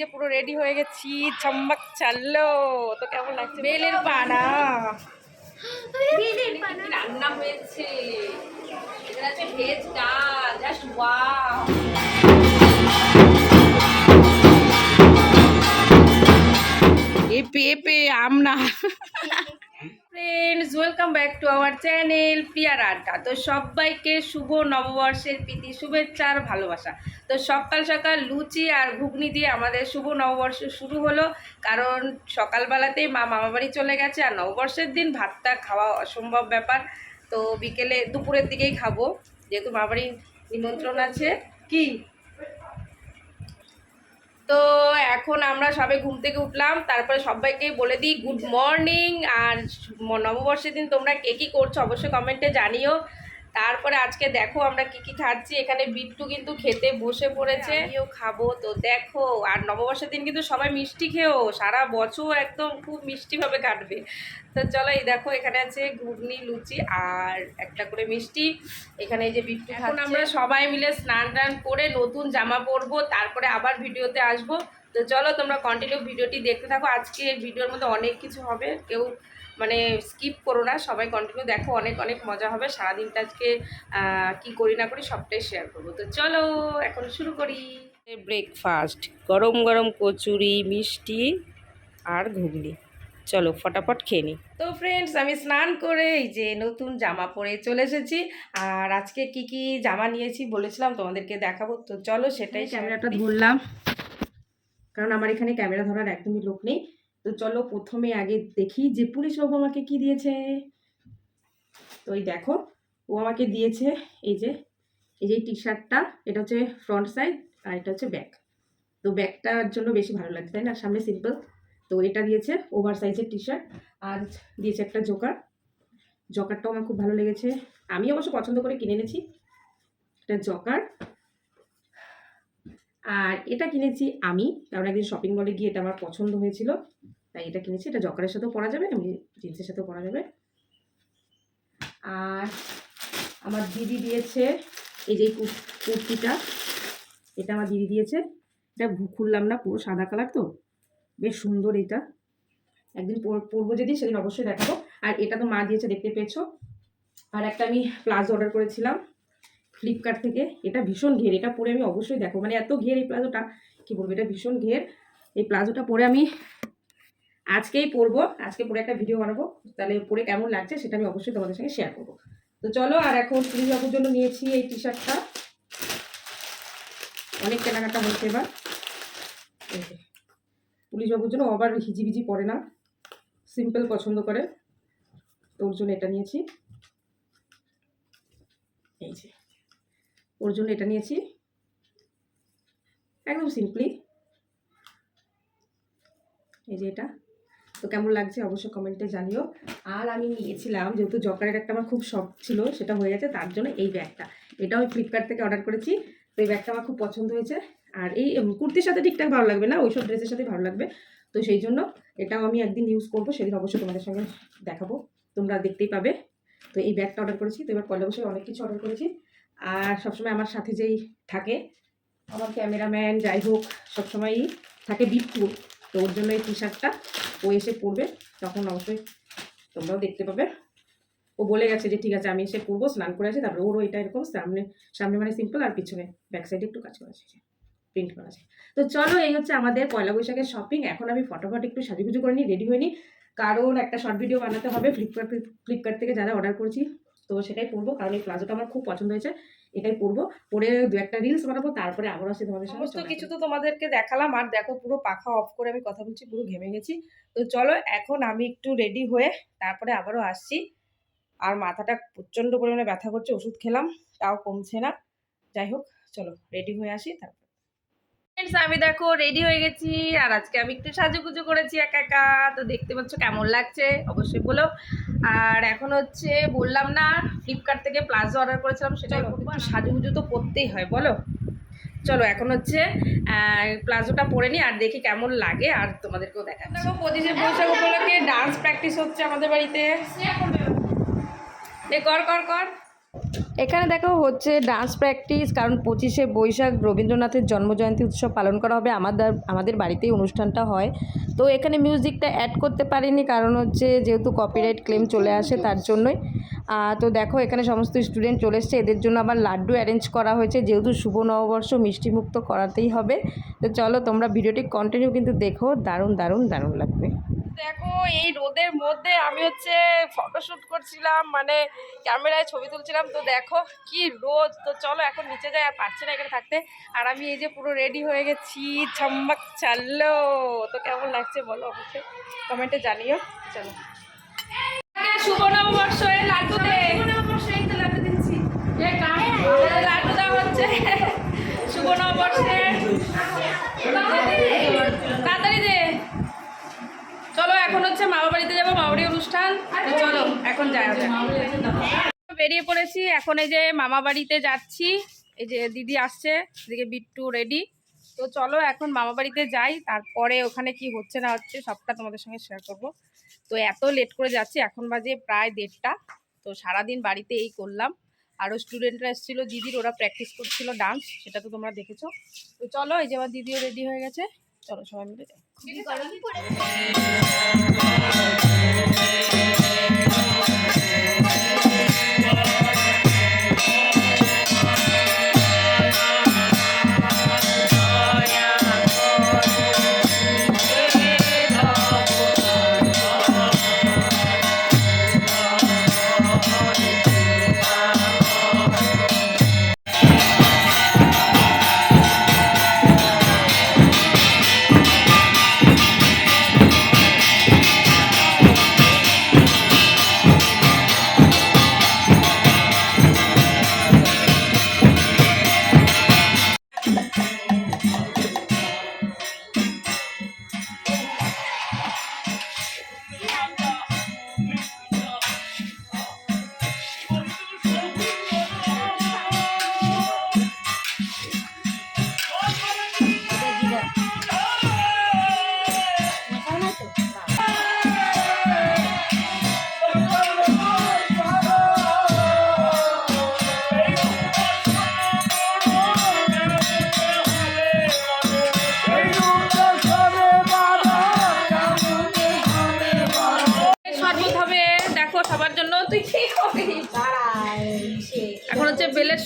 যে পুরো রেডি হয়ে গেছি। চম্বাক চাললো তো কেমন লাগছে? বেলের পানা। রান্না হয়েছে? আছে ভেজ ডাল জাস্ট ওয়াও এপে এপে আমনা friends welcome back to our channel প্রিয়ার আড্ডা তো সবাইকে শুভ নববর্ষের প্রীতি, শুভেচ্ছা আর ভালোবাসা। তো সকাল সকাল লুচি আর ঘুগনি দিয়ে আমাদের শুভ নববর্ষ শুরু হলো। কারণ সকালবেলাতেই মা মামাবাড়ি চলে গেছে আর নববর্ষের দিন ভাতটা খাওয়া অসম্ভব ব্যাপার। তো বিকেলে দুপুরের দিকেই খাব। যেহেতু মামাবাড়ির নিমন্ত্রণ আছে। কি? তো এখন আমরা সবে ঘুম থেকে উঠলাম, তারপরে সবাইকে বলে দিই গুড মর্নিং আর নববর্ষের দিন তোমরা কে কী করছ অবশ্যই কমেন্টে জানিও। তারপরে আজকে দেখো আমরা কি কি খাচ্ছি। এখানে বিট্টু কিন্তু খেতে বসে পড়েছে। আমিও খাব। তো দেখো আর নববর্ষের দিন কিন্তু সবাই মিষ্টি খেও সারা বছর একদম খুব মিষ্টিভাবে কাটবে। তো চলো এই দেখো এখানে আছে ঘুগনি লুচি আর একটা করে মিষ্টি। এখানে এই যে বিট্টু এখন আমরা সবাই মিলে স্নান টান করে নতুন জামা পরবো তারপরে আবার ভিডিওতে আসব। তো চলো তোমরা কন্টিনিউ ভিডিওটি দেখতে থাকো। আজকে ভিডিওর মধ্যে অনেক কিছু হবে। কেউ মানে স্কিপ করো না সবাই কন্টিনিউ দেখো অনেক অনেক মজা হবে। সারাদিনটা আজকে কি করি না করি সবটাই শেয়ার করব। তো চলো এখন শুরু করি। ব্রেকফাস্ট গরম গরম কচুরি মিষ্টি আর ঘুগনি। চলো ফটাফট খেয়ে নিই তো ফ্রেন্ডস আমি স্নান করে এই যে নতুন জামা পরে চলে এসেছি। আর আজকে কি কি জামা নিয়েছি বলেছিলাম তোমাদেরকে দেখাবো। তো চলো সেটাই ক্যামেরাটা ধরলাম। কারণ আমার এখানে ক্যামেরা ধরার একদমই লোক নেই। তো চলো প্রথমে আগে দেখি যে পুলিশ বাবু আমাকে কি দিয়েছে। তো এই দেখো, ও আমাকে দিয়েছে এই যে এই যে টি শার্টটা এটা হচ্ছে ফ্রন্ট সাইড আর এটা হচ্ছে ব্যাক তো ব্যাকটার জন্য বেশি ভালো লাগছে, তাই না? সামনে সিম্পল তো এটা দিয়েছে ওভার সাইজের টি শার্ট আর দিয়েছে একটা জোকার জকারটাও আমার খুব ভালো লেগেছে। আমি অবশ্য পছন্দ করে কিনে এনেছি। এটা জকার আর এটা কিনেছি আমি, কারণ একদিন শপিং মলে গিয়ে এটা আমার পছন্দ হয়েছিল। তাই এটা কিনেছি, এটা জকারের সাথেও পরা যাবে, এমনি জিন্সের সাথেও পরা যাবে। আর আমার দিদি দিয়েছে এই যে কুর্তিটা, এটা আমার দিদি দিয়েছে। এটা খুললাম না, পুরো সাদা কালার তো, বেশ সুন্দর এটা। একদিন পর- পরবো যেদিন, সেদিন অবশ্যই দেখাবো। আর এটা তো মা দিয়েছে, দেখতে পেয়েছ। আর একটা আমি প্লাজো অর্ডার করেছিলাম, ফ্লিপকার্ট থেকে। এটা ভীষণ ঘের, এটা পরে আমি অবশ্যই দেখো মানে এত ঘের এই প্লাজোটা, কী বলব, এটা ভীষণ ঘের। এই প্লাজোটা পরে আমি আজকেই পরবো আজকে পরে একটা ভিডিও বানাবো। তাহলে পরে কেমন লাগছে সেটা আমি অবশ্যই তোমাদের সঙ্গে শেয়ার করব। তো চলো, আর এখন পুলিশ বাবুর জন্য নিয়েছি এই টি শার্টটা অনেক কেনাকাটা হচ্ছে এবার। পুলিশ বাবুর জন্য আবার হিজিবিজি পরে না সিম্পল পছন্দ করে। তো ওর জন্য এটা নিয়েছি। এই যে, ওর জন্য এটা নিয়েছি। একদম সিম্পলি এই যে এটা। তো কেমন লাগছে অবশ্যই কমেন্টে জানিও। আর আমি নিয়েছিলাম, যেহেতু জকারের একটা আমার খুব শখ ছিল, সেটা হয়ে গেছে, তার জন্য এই ব্যাগটা। এটাও ফ্লিপকার্ট থেকে অর্ডার করেছি, তো এই ব্যাগটা আমার খুব পছন্দ হয়েছে। আর এই কুর্তির সাথে ঠিকঠাক ভালো লাগবে না, ওইসব ড্রেসের সাথে ভালো লাগবে। তো সেই জন্য এটাও আমি একদিন ইউজ করব, সেদিন অবশ্যই তোমাদের সঙ্গে দেখাবো। তোমরা দেখতেই পাবে। তো এই ব্যাগটা অর্ডার করেছি, তো এবার পয়লা বসে অনেক কিছু অর্ডার করেছি। আর সবসময় আমার সাথে যেই থাকে, আমার ক্যামেরাম্যান যাই হোক, সবসময়ই থাকে বিট্টু ওর জন্য এই টি শার্টটা ও এসে পরবে, তখন অবশ্যই তোমরাও দেখতে পাবে। ও বলে গেছে যে, ঠিক আছে, আমি এসে পরবো, স্নান করে আসি, তারপরে ওরও এটা এরকম সামনে সামনে মানে সিম্পল আর পিছনে ব্যাক সাইডে একটু কাজ করা আছে প্রিন্ট করা আছে। তো চলো, এই হচ্ছে আমাদের পয়লা বৈশাখের শপিং এখন আমি ফটোফট একটু সাজুগুজু করে নিই রেডি হয়ে নিই। কারণ একটা শর্ট ভিডিও বানাতে হবে ফ্লিপকার্ট ফ্লিপকার্ট থেকে যারা অর্ডার করেছি, তো সেটাই পরবো, কারণ এই প্লাজোটা আমার খুব পছন্দ হয়েছে। এটাই পড়ব পরে দু একটা রিলস বানাবো তারপরে আবার আসি তোমাদের সমস্ত কিছু তো তোমাদেরকে দেখালাম আর দেখো পুরো পাখা অফ করে আমি কথা বলছি পুরো ঘেমে গেছি। তো চলো এখন আমি একটু রেডি হয়ে তারপরে আবারও আসছি। আর মাথাটা প্রচণ্ড পরিমাণে ব্যথা করছে ওষুধ খেলাম তাও কমছে না। যাই হোক চলো রেডি হয়ে আসি তারপর Friends, আমি দেখো রেডি হয়ে গেছি আর আজকে আমি একটু সাজুগুজু করেছি একা একা তো দেখতে পাচ্ছ কেমন লাগছে অবশ্যই বলো। আর এখন হচ্ছে বললাম না ফ্লিপকার্ট থেকে প্লাজো অর্ডার করেছিলাম আর সাজুগুজু তো করতেই হয় বলো। চলো এখন হচ্ছে প্লাজোটা পরে নিই আর দেখি কেমন লাগে আর তোমাদেরকেও দেখা দেখো পঁচিশে বৈশাখ উপলক্ষে ডান্স প্র্যাকটিস হচ্ছে আমাদের বাড়িতে। কর কর কর। এখানে দেখো হচ্ছে ডান্স প্র্যাকটিস কারণ পঁচিশে বৈশাখ রবীন্দ্রনাথের জন্মজয়ন্তী উৎসব পালন করা হবে আমাদের আমাদের বাড়িতেই অনুষ্ঠানটা হয়। তো এখানে মিউজিকটা অ্যাড করতে পারিনি, কারণ হচ্ছে যেহেতু কপিরাইট ক্লেম চলে আসে তার জন্যই। তো দেখো এখানে সমস্ত স্টুডেন্ট চলে এসছে, এদের জন্য আবার লাড্ডু অ্যারেঞ্জ করা হয়েছে, যেহেতু শুভ নববর্ষ মিষ্টিমুক্ত করাতেই হবে। তো চলো তোমরা ভিডিওটি কন্টিনিউ কিন্তু দেখো, দারুণ দারুণ দারুণ লাগবে। দেখো এই রোদের মধ্যে আমি হচ্ছে ফটোশ্যুট করছিলাম মানে ক্যামেরায় ছবি তুলছিলাম। তো দেখো কি রোদ। তো চলো এখন নিচে যাই আর পারছি না এখানে থাকতে। আর আমি এই যে পুরো রেডি হয়ে গেছি ঝম্মাক চাললো তো কেমন লাগছে বলো অবশ্যই কমেন্টে জানিও। চলো। শুভ নববর্ষ এ লাড্ডু দে এ কার- লাড্ডু দেওয়া হচ্ছে শুভ নববর্ষে তাড়াতাড়ি দে চলো এখন হচ্ছে মামা বাড়িতে যাব মামা বাড়ির অনুষ্ঠান চলো, এখন বেরিয়ে পড়েছি, এখন এই যে মামা বাড়িতে যাচ্ছি। এই যে দিদি আসছে এদিকে বিট্টু রেডি তো চলো, এখন মামা বাড়িতে যাই, তারপরে ওখানে কি হচ্ছে না হচ্ছে সবটা তোমাদের সঙ্গে শেয়ার করব। তো এত লেট করে যাচ্ছি, এখন বাজে প্রায় দেড়টা। তো সারাদিন বাড়িতে এই করলাম। আরও স্টুডেন্টরা এসেছিল, দিদির, ওরা প্র্যাকটিস করছিল ডান্স সেটা তো তোমরা দেখেছ। তো চলো, এই যে আমার দিদিও রেডি হয়ে গেছে। চলো সবাই মিলে যাই।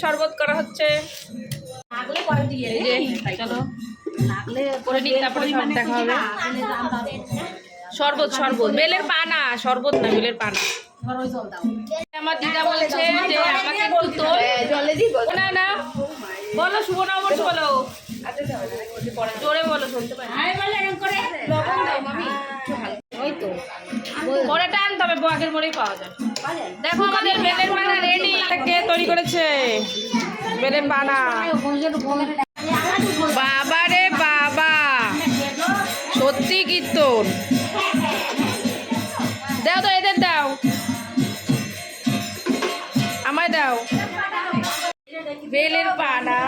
শরবত করা হচ্ছে। চলো করে নিই তারপরে সব দেখা হবে। শরবত শরবত। বেলের পানা শরবত না বেলের পানা। আমার দিদা বলছে যে আমাকে একটু তোল জলে দিব না না। বলো শুভ নববর্ষ বলো। জোরে বলো শুনতে লবণ দাও মামি। পরে টান তবে আগের মোড়েই পাওয়া যায়। দেখো আমাদের বেলের পানা রেডি কে তৈরি করেছে? বেলের পানা। বাবা রে বাবা। সত্যি কীর্তন। দাও তো এদের দাও। আমায় দাও। বেলের পানা।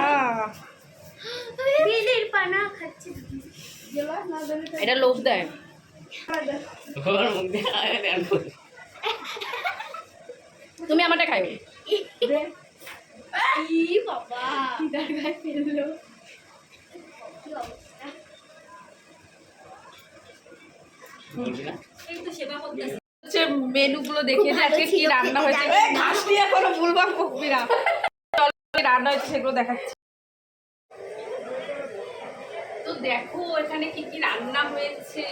বেলের পানা খাচ্ছে। এটা লোভ দেয়। তুমি আমারটা খাইও। হচ্ছে মেনুগুলো আজকে কি রান্না হয়েছে? এখনও রান্না সেগুলো দেখাচ্ছি। তো দেখো এখানে কি কি রান্না হয়েছে?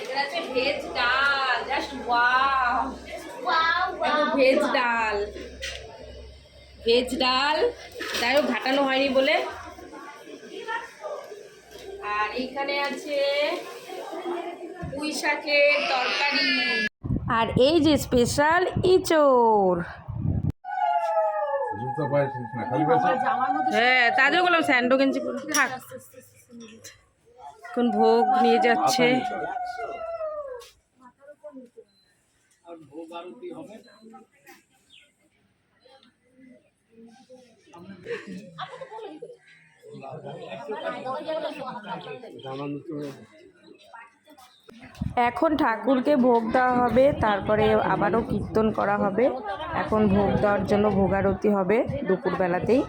এখানে আছে ভেজ ডাল জাস্ট ওয়াও ভেজ ডাল ভেজ ডাল যাই হোক ঘাটানো হয়নি বলে আর এইখানে আছে পুঁই শাকের তরকারি আর এই যে স্পেশাল ইচোর হ্যাঁ তাদের বললাম স্যান্ডো গেঞ্জি থাক এখন ভোগ নিয়ে যাচ্ছে এখন ঠাকুরকে ভোগ দেওয়া হবে, তারপরে আবারও কীর্তন করা হবে। এখন ভোগ দেওয়ার জন্য ভোগারতি হবে দুপুরবেলাতেই।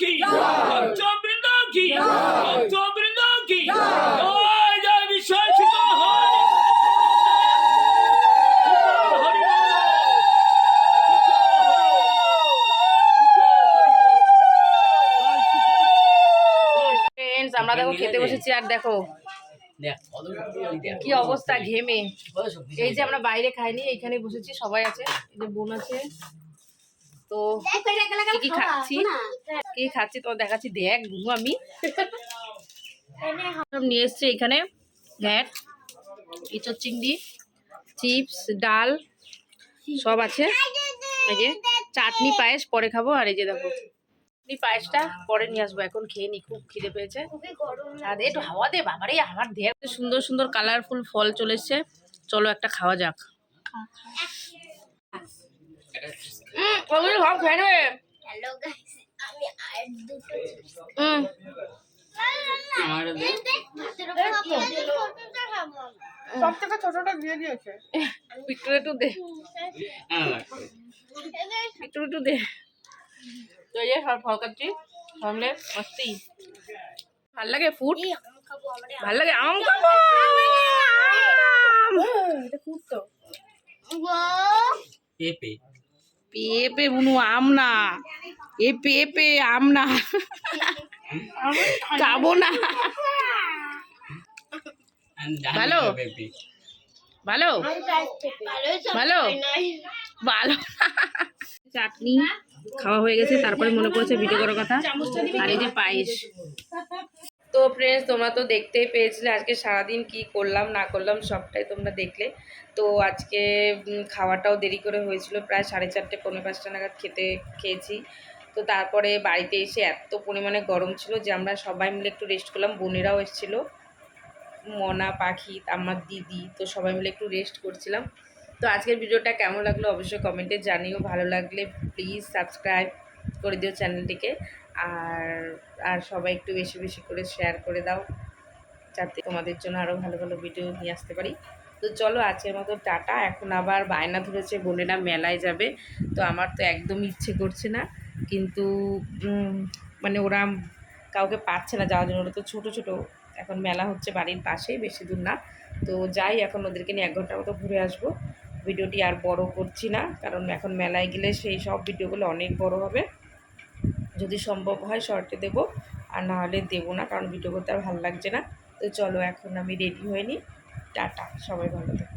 কি কি কি জয় জয় আমরা দেখো খেতে বসেছি আর দেখো কি অবস্থা ঘেমে। এই যে আমরা বাইরে খাইনি এইখানে বসেছি সবাই আছে এই যে বোন আছে। তো কি কি খাচ্ছি? কি খাচ্ছি? তো দেখাচ্ছি দেখ গুনু আমি। সব নিয়ে এসছি এখানে। ঘ্যাট ইঁচড় চিংড়ি চিপস ডাল সব আছে। এই যে চাটনি পায়েস পরে খাব। আর এই যে দেখো চাটনি পায়েসটা পরে নিয়ে আসব। এখন খেয়ে নি খুব খিদে পেয়েছে। আর একটু হাওয়া দে বাবারে আমার দেহ। সুন্দর সুন্দর কালারফুল ফল চলে এসছে। চলো একটা খাওয়া যাক। সব খেয়ে নেবে? হ্যালো গাইস আমি আর দুটো খাব সব থেকে ছোটটা দিয়ে দিয়েছে। একটু একটু দে। একটু একটু দে। তো এই সব ফল খাচ্ছি। সামনে মস্তি। ভালো লাগে ফুড ভালো লাগে আম খাব? এটা খুব তো। পেঁপে। পেঁপে বুনু আম না এ পেঁপে আম না খাব না। ভালো? ভালো? ভালো? ভালো। চাটনি খাওয়া হয়ে গেছে, তারপরে মনে পড়েছে ভিডিও করার কথা। আর এই যে পায়েস। তো ফ্রেন্ডস তোমরা তো দেখতেই পেয়েছিলে আজকে সারাদিন কি করলাম, না করলাম, সবটাই তোমরা দেখলে। তো আজকে খাওয়াটাও দেরি করে হয়েছিল, প্রায় সাড়ে চারটে পনেরো পাঁচটা নাগাদ খেতে খেয়েছি। তো তারপরে বাড়িতে এসে এত পরিমাণে গরম ছিল যে আমরা সবাই মিলে একটু রেস্ট করলাম। বোনেরাও এসেছিল, মনা, পাখি, আমার দিদি, তো সবাই মিলে একটু রেস্ট করছিলাম। তো আজকের ভিডিওটা কেমন লাগল অবশ্যই কমেন্টে জানিও, ভালো লাগলে প্লিজ সাবস্ক্রাইব করে দিও চ্যানেলটিকে আর আর সবাই একটু বেশি বেশি করে শেয়ার করে দাও। যাতে তোমাদের জন্য আরও ভালো ভালো ভিডিও নিয়ে আসতে পারি। তো চলো আজকের মতো টাটা। এখন আবার বায়না ধরেছে বোনেরা মেলায় যাবে। তো আমার তো একদম ইচ্ছে করছে না। কিন্তু মানে ওরা কাউকে পাচ্ছে না যাওয়ার জন্য। ওরা তো ছোটো ছোটো। এখন মেলা হচ্ছে বাড়ির পাশেই বেশি দূর না। তো যাই, এখন ওদেরকে নিয়ে এক ঘণ্টার মতো ঘুরে আসব। ভিডিওটি আর বড় করছি না। কারণ এখন মেলায় গেলে সেই সব ভিডিওগুলো অনেক বড় হবে। যদি সম্ভব হয় শর্টে দেবো, আর না হলে দেবো না, কারণ ভিডিও করতে আর ভালো লাগছে না। তো চলো, এখন আমি রেডি হয়ে নিই। টাটা, সবাই ভালো থেকো।